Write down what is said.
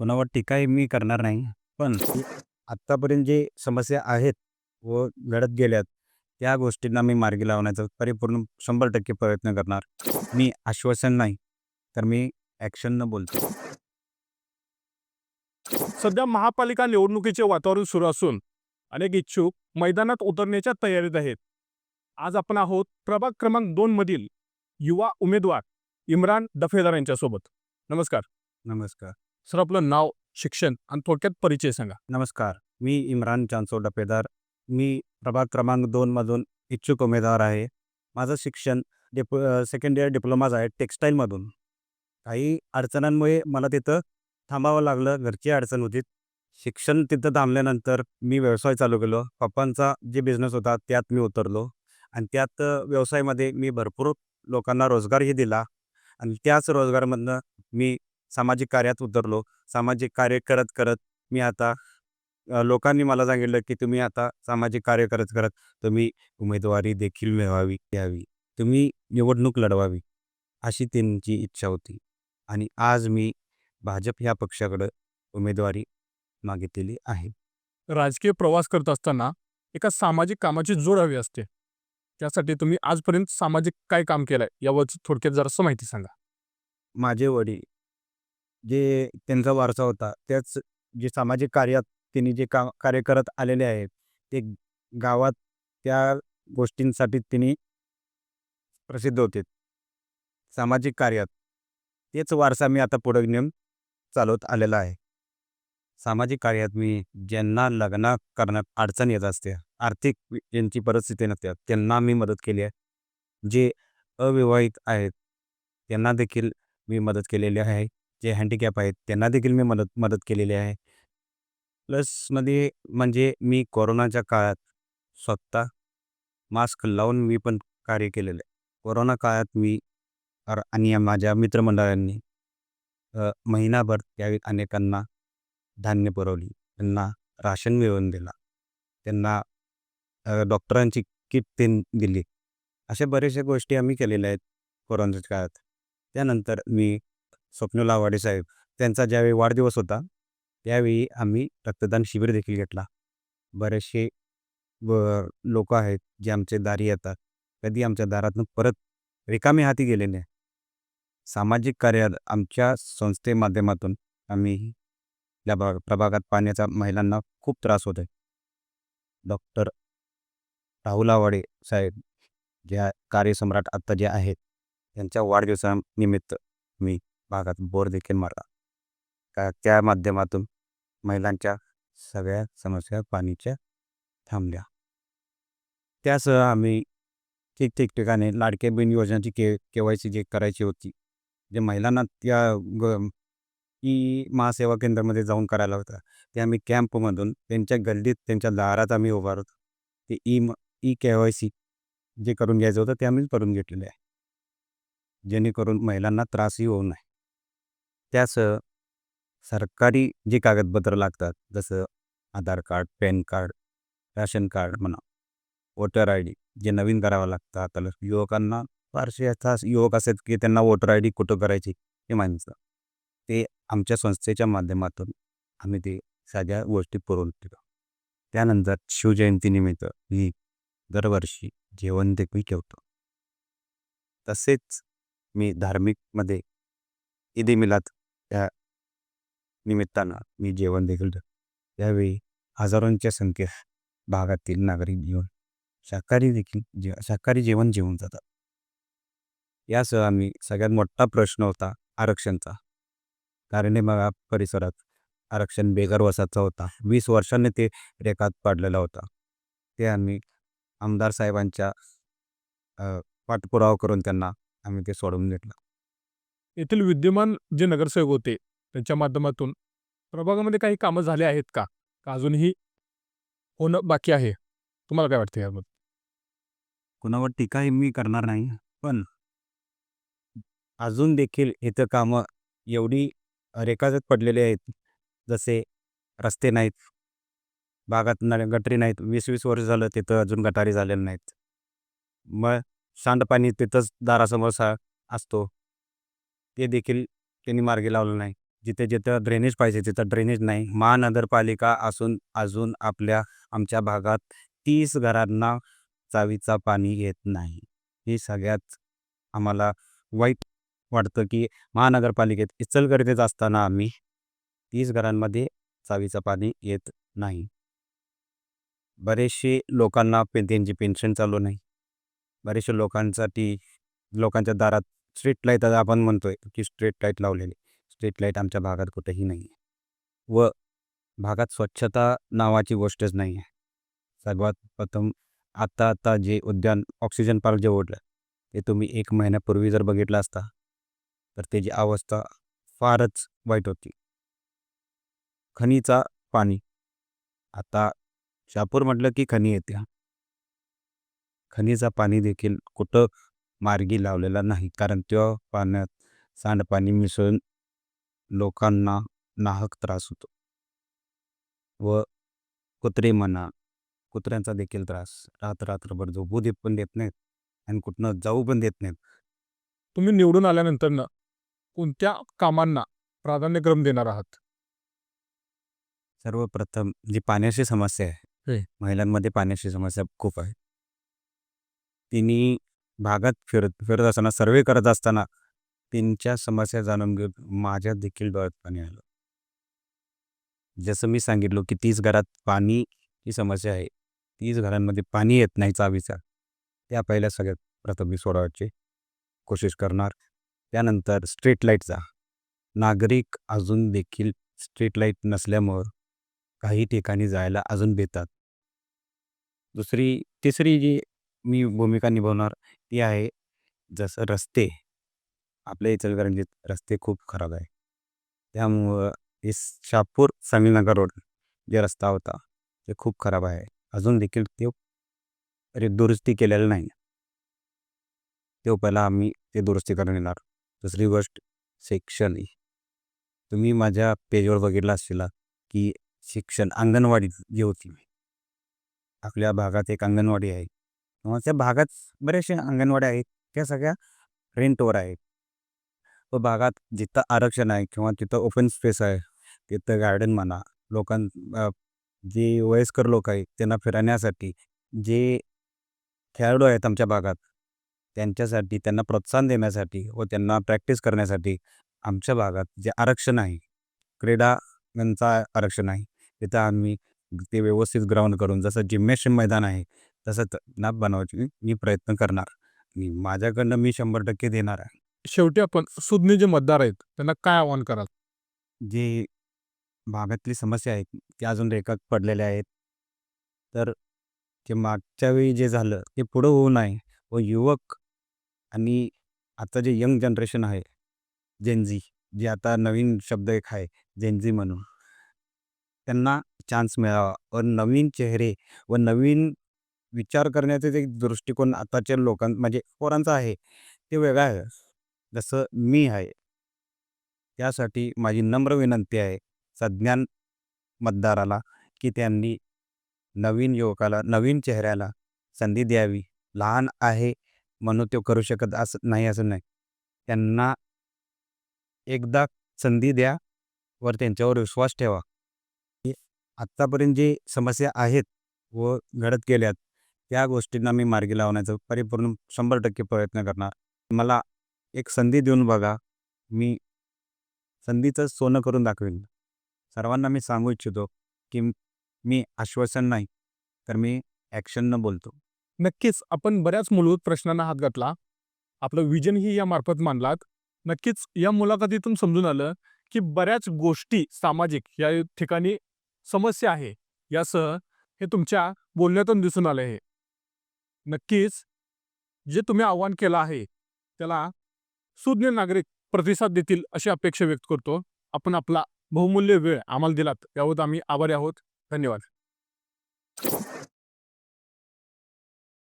कोणावर टीकाही मी करणार नाही. पण आत्तापर्यंत जे समस्या आहेत व घडत गेल्यात, त्या गोष्टींना मी मार्गी लावण्याचा परिपूर्ण 100% प्रयत्न करणार. मी आश्वासन नाही, तर मी ॲक्शननं बोलतो. सध्या महापालिका निवडणुकीचे वातावरण सुरू असून अनेक इच्छुक मैदानात उतरण्याच्या तयारीत आहेत आज आपण आहोत प्रभाग क्रमांक दोन मधील युवा उमेदवार इम्रान दफेदार यांच्यासोबत नमस्कार नमस्कार. सर आपलं नाव शिक्षण आणि थोडक्यात परिचय सांगा नमस्कार. मी इम्रान चांचो डपेदार. मी प्रभाग क्रमांक दोन मधून इच्छुक उमेदवार आहे. माझं शिक्षण डिप सेकंड इयर डिप्लोमाचं आहे टेक्स्टाईलमधून. काही अडचणांमुळे मला तिथं थांबावं लागलं. घरची अडचण होती. शिक्षण तिथं थांबल्यानंतर मी व्यवसाय चालू केलो. पप्पांचा जे बिझनेस होता त्यात मी उतरलो आणि त्यात व्यवसायामध्ये मी भरपूर लोकांना रोजगारही दिला आणि त्याच रोजगारमधनं मी सामाजिक कार्यात उतरलो. सामाजिक कार्य करत-करत मी आता लोकांनी मला सांगितलं, की तुम्ही आता सामाजिक कार्य करत-करत तुम्ही उमेदवारी देखील मिळवावी घ्यावी. तुम्ही निवडणूक लढवावी, अशी त्यांची इच्छा होती आणि आज मी भाजप ह्या पक्षाकडं उमेदवारी मागितलेली आहे. राजकीय प्रवास करत असताना एका सामाजिक कामाची जोड हवी असते त्यासाठी तुम्ही आजपर्यंत सामाजिक काय काम केलंय यावर थोडक्यात जरासं माहिती सांगा माझे वडील जे त्यांचा वारसा होता, त्याच जे सामाजिक कार्यात त्यांनी जे का कार्य करत आलेले आहेत, ते गावात त्या गोष्टींसाठी त्यांनी प्रसिद्ध होते. सामाजिक कार्यात. तेच वारसा मी आता पुढे नेम चालवत आलेला आहे. सामाजिक कार्यात मी ज्यांना लग्न करण्यात अडचण येत असते, आर्थिक ज्यांची परिस्थिती नसते, त्यांना मी मदत केली आहे. जे अविवाहित आहेत, त्यांना देखील मी मदत केलेली आहे. जे हँडिकॅप आहेत, त्यांना देखील मी मदत मदत केलेली आहे. प्लसमध्ये म्हणजे मी कोरोनाच्या काळात स्वतः मास्क लावून मी पण कार्य केलेलं आहे. कोरोना काळात मी आणि माझ्या मित्रमंडळांनी महिनाभर त्यावेळी अनेकांना धान्य पुरवली. त्यांना राशन मिळवून दिला. त्यांना डॉक्टरांची किट तेन दिली. अशा बऱ्याचशा गोष्टी आम्ही केलेल्या आहेत कोरोनाच्या काळात. त्यानंतर मी स्वप्नला आवाडे साहेब त्यांचा ज्यावेळी वाढदिवस होता, त्यावेळी आम्ही रक्तदान शिबिर देखील घेतला. बरेचसे ब लोक आहेत, जे आमचे दारी येतात. कधी आमच्या दारातून परत रिकामे हाती गेले नाही. सामाजिक कार्यात आमच्या संस्थे माध्यमातून आम्ही या भाग प्रभागात पाण्याचा महिलांना खूप त्रास होत आहे. डॉक्टर राहुल आवाडे साहेब, जे कार्यसम्राट आत्ता जे आहेत, त्यांच्या वाढदिवसानिमित्त मी भागात बोर देखील मारला. का त्या माध्यमातून महिलांच्या सगळ्या समस्या पाणीच्या थांबल्या. त्यासह आम्ही ठीक ठिकाणी लाडके बहीण योजनेची के के-वाय-सी जे करायची होती, जे महिलांना त्या ग ई महासेवा केंद्रामध्ये जाऊन करायला होता ते आम्ही कॅम्पमधून त्यांच्या गल्लीत त्यांच्या दारात आम्ही उभारत ते ई म ई के-वाय-सी जे करून घ्यायचं होतं, ते आम्ही करून घेतलेले आहे. जेणेकरून महिलांना त्रासही होऊ नये. त्यास सरकारी जे कागदपत्रं लागतात, जसं Aadhaar card, PAN card, ration card म्हणा, वोटर आय डी जे नवीन करावं लागतं आता युवकांना फारसे आता युवक असेल की त्यांना वोटर आय डी कुठं करायची हे माहीत नसतं. ते आमच्या संस्थेच्या माध्यमातून आम्ही ते सगळ्या गोष्टी पुरवून देतो. त्यानंतर शिवजयंतीनिमित्त मी दरवर्षी जेवण देखील ठेवतो. तसेच मी धार्मिकमध्ये ईद मिलाद त्या निमित्तानं मी जेवण देखील त्यावेळी हजारोंच्या संख्येत भागातील नागरिक येऊन शाकाहारी देखील जे शाकाहारी जेवण जेवून जातात. यासह आम्ही सगळ्यात मोठा प्रश्न होता आरक्षणचा. कारंडेबाग परिसरात आरक्षण बेघर वसाहतचा होता. वीस वर्षांनी ते रेखात पाडलेला होता. ते आम्ही आमदार साहेबांच्या पाठपुरावा करून त्यांना आम्ही ते सोडवून घेतलं. येथील विद्यमान जे नगरसेवक होते त्यांच्या माध्यमातून प्रभागामध्ये काही कामं झाले आहेत का? का अजूनही होणं बाकी आहे? तुम्हाला काय वाटतं याबद्दल? कुणावर टीकाही मी करणार नाही. पण अजून देखील इथं कामं एवढी रेखाजत पडलेली आहेत. जसे रस्ते नाहीत. भागात न गटारी नाहीत. वीस वीस वर्ष झालं तिथं अजून गटारी झालेल्या नाहीत. मग सांडपाणी तिथंच दारासमोर सा असतो. ते देखील त्यांनी मार्गी लावलं नाही. जिथे जिथं ड्रेनेज पाहिजे तिथं ड्रेनेज नाही. महानगरपालिका असून अजून आपल्या आमच्या भागात तीस घरांना चावीचा पाणी येत नाही. हे सगळ्यात आम्हाला वाईट वाटतं की महानगरपालिकेत इचलकरंजीत असताना आम्ही तीस घरांमध्ये चावीचं पाणी येत नाही. बरेचसे लोकांना पे त्यांची पेन्शन चालू नाही. बरेचशे लोकांसाठी लोकांच्या दारात स्ट्रीट लाइट आता आपण म्हणतोय की स्ट्रीट लाइट लावलेली. स्ट्रीट लाइट आमच्या भागात कुठेही नाही आहे व भागात स्वच्छता नावाची गोष्टच नाही आहे सर्वात प्रथम आत्ता आता जे उद्यान ऑक्सिजन पार्क जे ओढलं ते तुम्ही एक महिन्यापूर्वी जर बघितलं असता तर त्याची अवस्था फारच वाईट होती. खनीचा पाणी. आता शापूर म्हटलं की खनी येते खनीचा पाणी देखील कुठं मार्गी लावलेला नाही. कारण त्या पाण्यात सांडपाणी मिसळून लोकांना नाहक त्रास होतो. व कुत्रे म्हणा कुत्र्यांचा देखील त्रास. रात्र रात्रभर झोपू देत पण देत नाहीत आणि कुठनं जाऊ पण देत नाहीत. तुम्ही निवडून आल्यानंतर ना कोणत्या कामांना प्राधान्यक्रम देणार आहात? सर्वप्रथम जी पाण्याची समस्या आहे. महिलांमध्ये पाण्याची समस्या खूप आहे. तिने भागात फिरत फिरत असताना सर्वे करत असताना त्यांच्या समस्या जाणून घेऊन माझ्या देखील डोळ्यात पाणी आलं. जसं मी सांगितलं की तीस घरात पाणी ही समस्या आहे. तीस घरांमध्ये पाणी येत नाही चावीचा त्या पहिल्या सगळ्यात प्रथम मी सोडवायची कोशिश करणार. त्यानंतर स्ट्रीट लाईटचा नागरिक अजून देखील स्ट्रीट लाइट नसल्यामुळं काही ठिकाणी जायला अजून भेतात दुसरी तिसरी जी मी भूमिका निभावणार ती आहे जसं रस्ते. आपल्या इचलकरंजीत रस्ते खूप खराब आहे. त्यामुळं हे शापूर समीनगर रोड जे रस्ता होता ते खूप खराब आहे. अजून देखील ते रे दुरुस्ती केलेलं नाही. तो पहिला आम्ही ते दुरुस्ती करून येणार. दुसरी गोष्ट शिक्षण. तुम्ही माझ्या पेजवर बघितलं असशील की शिक्षण अंगणवाडी जी होती. आपल्या भागात एक अंगणवाडी आहे. त्या भागात बरेचसे अंगणवाड्या आहेत त्या सगळ्या रेंटवर आहेत. व भागात जिथं आरक्षण आहे किंवा तिथं ओपन स्पेस आहे तिथं गार्डन म्हणा लोकां जे वयस्कर लोक आहेत त्यांना फिरण्यासाठी जे खेळाडू आहेत आमच्या भागात त्यांच्यासाठी त्यांना प्रोत्साहन देण्यासाठी व त्यांना प्रॅक्टिस करण्यासाठी आमच्या भागात जे आरक्षण आहे क्रीडांचा आरक्षण आहे तिथं आम्ही ते व्यवस्थित ग्राउंड करून जसं जिम्नॅशियम मैदान आहे तसंच ना बनवायची मी प्रयत्न करणार. आणि माझ्याकडनं मी शंभर टक्के देणार आहे. शेवटी आपण सुज्ञ जे मतदार आहेत त्यांना काय आवाहन कराल? जे भागातली समस्या आहेत ते अजून रेखात पडलेल्या आहेत. तर ते मागच्या वेळी जे झालं ते पुढं होऊ नये. व युवक आणि आता जे यंग जनरेशन आहे जेनझी जे आता नवीन शब्द एक आहे जेनझी म्हणून. त्यांना चान्स मिळावा. व नवीन चेहरे व नवीन विचार करण्याचे जे दृष्टिकोन आताच्या लोकां म्हणजे पोरांचा आहे ते वेगळा आहे. जसं मी आहे. त्यासाठी माझी नम्र विनंती आहे सज्ञान मतदाराला की त्यांनी नवीन युवकाला नवीन चेहऱ्याला संधी द्यावी. लहान आहे म्हणून तो करू शकत असं नाही असं नाही. त्यांना एकदा संधी द्या वर त्यांच्यावर विश्वास ठेवा. की आत्तापर्यंत जी समस्या आहेत व घडत गेल्यात या गोष्टींना मी मार्गी लावण्याचा परिपूर्ण शंभर टक्के प्रयत्न करणार. मला एक संधी देऊन बघा. मी संधीचं सोनं करून दाखवेन सर्वांना मी सांगू इच्छितो की मी आश्वासन नाही तर मी ॲक्शननं बोलतो. नक्कीच. आपण बऱ्याच मूलभूत प्रश्नांना हात घातला. आपलं विजनही या मार्फत मांडलात. नक्कीच या मुलाखतीतून समजून आलं की बऱ्याच गोष्टी सामाजिक या ठिकाणी समस्या आहे. यासह हे तुमच्या बोलण्यातून दिसून आलं आहे. नक्कीच जे तुम्ही आव्हान केलं आहे त्याला सुज्ञ नागरिक प्रतिसाद देतील अशी अपेक्षा व्यक्त करतो. आपण आपला बहुमूल्य वेळ आम्हाला दिलात यावर आम्ही आभारी आहोत. धन्यवाद.